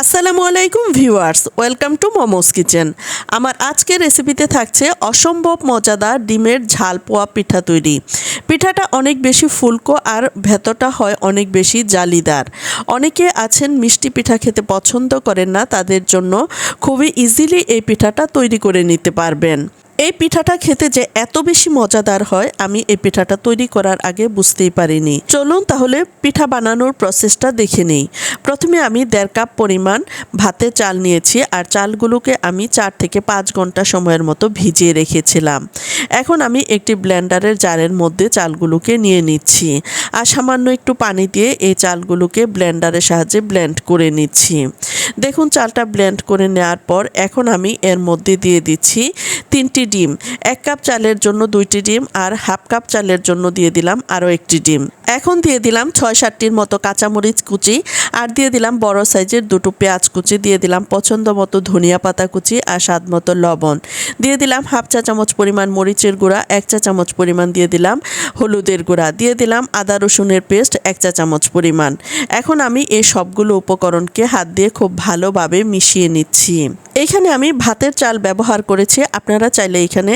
আসসালামু আলাইকুম viewers, welcome to Momos kitchen. আমার আজকের রেসিপিতে থাকছে অসম্ভব মজাদার ডিমের ঝাল পোয়া পিঠা তৈরি। পিঠাটা অনেক বেশি ফুলকো আর ভেতরটা হয় অনেক বেশি জালিদার। অনেকে আছেন মিষ্টি পিঠা খেতে পছন্দ করেন না, তাদের জন্য খুবই ইজিলি এই পিঠাটা তৈরি করে নিতে পারবেন। এই পিঠাটা খেতে যে এত বেশি মজাদার হয়, আমি এই পিঠাটা তৈরি করার আগে বুঝতেই পারিনি। চলুন তাহলে পিঠা বানানোর প্রসেসটা দেখে নেই। প্রথমে আমি দেড় কাপ পরিমাণ ভাতে চাল নিয়েছি, আর চালগুলোকে আমি চার থেকে পাঁচ ঘণ্টা সময়ের মতো ভিজিয়ে রেখেছিলাম। এখন আমি একটি ব্লেন্ডারের জারের মধ্যে চালগুলোকে নিয়ে নিচ্ছি, আর সামান্য একটু পানি দিয়ে এই চালগুলোকে ব্লেন্ডারের সাহায্যে ব্লেন্ড করে নিচ্ছি। দেখুন চালটা ব্লেন্ড করে নেওয়ার পর এখন আমি এর মধ্যে দিয়ে দিচ্ছি তিনটি ডিম। এক কাপ চালের জন্য দুইটি ডিম আর হাফ কাপ চালের জন্য দিয়ে দিলাম আরও একটি ডিম। এখন দিয়ে দিলাম ছয় সাতটির মতো কাঁচামরিচ কুচি আর দিয়ে দিলাম বড় সাইজের দুটো পেঁয়াজ কুচি, দিয়ে দিলাম পছন্দ মতো ধনিয়া পাতা কুচি আর স্বাদ মতো লবণ। দিয়ে দিলাম হাফ চা চামচ পরিমাণ মরিচের গুঁড়া, এক চা চামচ পরিমাণ দিয়ে দিলাম হলুদের গুঁড়া, দিয়ে দিলাম আদা রসুনের পেস্ট, এক চা চামচ পরিমাণ। এখন আমি এই সবগুলো উপকরণকে হাত দিয়ে খুব ভালোভাবে মিশিয়ে নিচ্ছি। এইখানে আমি ভাতের চাল ব্যবহার করেছি, আপনারা চাইলে এখানে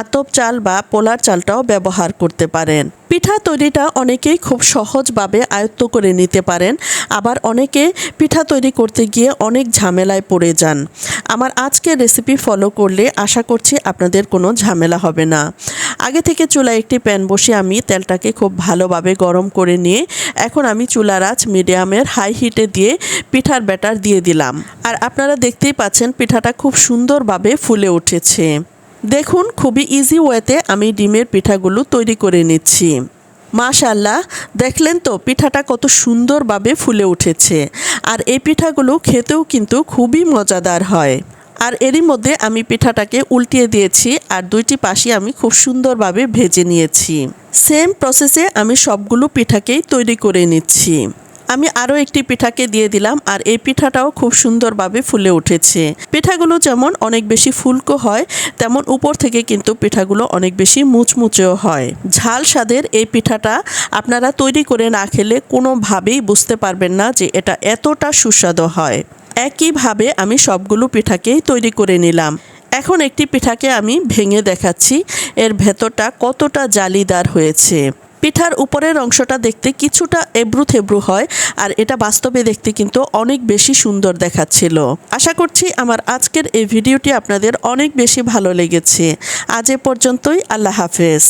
আতপ চাল বা পোলার চালটাও ব্যবহার করতে পারেন। পিঠা তৈরিটা অনেকেই খুব সহজভাবে আয়ত্ত করে নিতে পারেন। আবার অনেকে পিঠা তৈরি করতে গিয়ে অনেক ঝামেলায় পড়ে যান। আমার আজকের রেসিপি ফলো করলে আশা করছি আপনাদের কোনো ঝামেলা হবে না। আগে থেকে চুলায় একটি প্যান বসে আমি তেলটাকে খুব ভালোভাবে গরম করে নিয়ে এখন আমি চুলার আঁচ মিডিয়ামের হাই হিটে দিয়ে পিঠার ব্যাটার দিয়ে দিলাম। আর আপনারা দেখতেই পাচ্ছেন পিঠাটা খুব সুন্দরভাবে ফুলে উঠেছে। দেখুন, খুবই ইজি ওয়েতে আমি ডিমের পিঠাগুলো তৈরি করে নিচ্ছি। মাশাল্লাহ দেখলেন তো পিঠাটা কত সুন্দরভাবে ফুলে উঠেছে। আর এই পিঠাগুলো খেতেও কিন্তু খুবই মজাদার হয়। আর এরই মধ্যে আমি পিঠাটাকে উল্টিয়ে দিয়েছি আর দুইটি পাশে আমি খুব সুন্দরভাবে ভেজে নিয়েছি। সেম প্রসেসে আমি সবগুলো পিঠাকেই তৈরি করে নিচ্ছি। আমি আরও একটি পিঠাকে দিয়ে দিলাম আর এই পিঠাটাও খুব সুন্দরভাবে ফুলে উঠেছে। পিঠাগুলো যেমন অনেক বেশি ফুলকো হয়, তেমন উপর থেকে কিন্তু পিঠাগুলো অনেক বেশি মুচমুচেও হয়। ঝাল স্বাদের এই পিঠাটা আপনারা তৈরি করে না খেলে কোনোভাবেই বুঝতে পারবেন না যে এটা এতটা সুস্বাদু হয়। একইভাবে আমি সবগুলো পিঠাকেই তৈরি করে নিলাম। এখন একটি পিঠাকে আমি ভেঙে দেখাচ্ছি। এর ভেতরটা কতটা জালিদার হয়েছে। পিঠার উপরের অংশটা দেখতে কিছুটা এব্রু থেব্রু হয়, আর এটা বাস্তবে দেখতে কিন্তু অনেক বেশি সুন্দর দেখাচ্ছিল। আশা করছি আমার আজকের এই ভিডিওটি আপনাদের অনেক বেশি ভালো লেগেছে। আজ এ পর্যন্তই, আল্লাহ হাফেজ।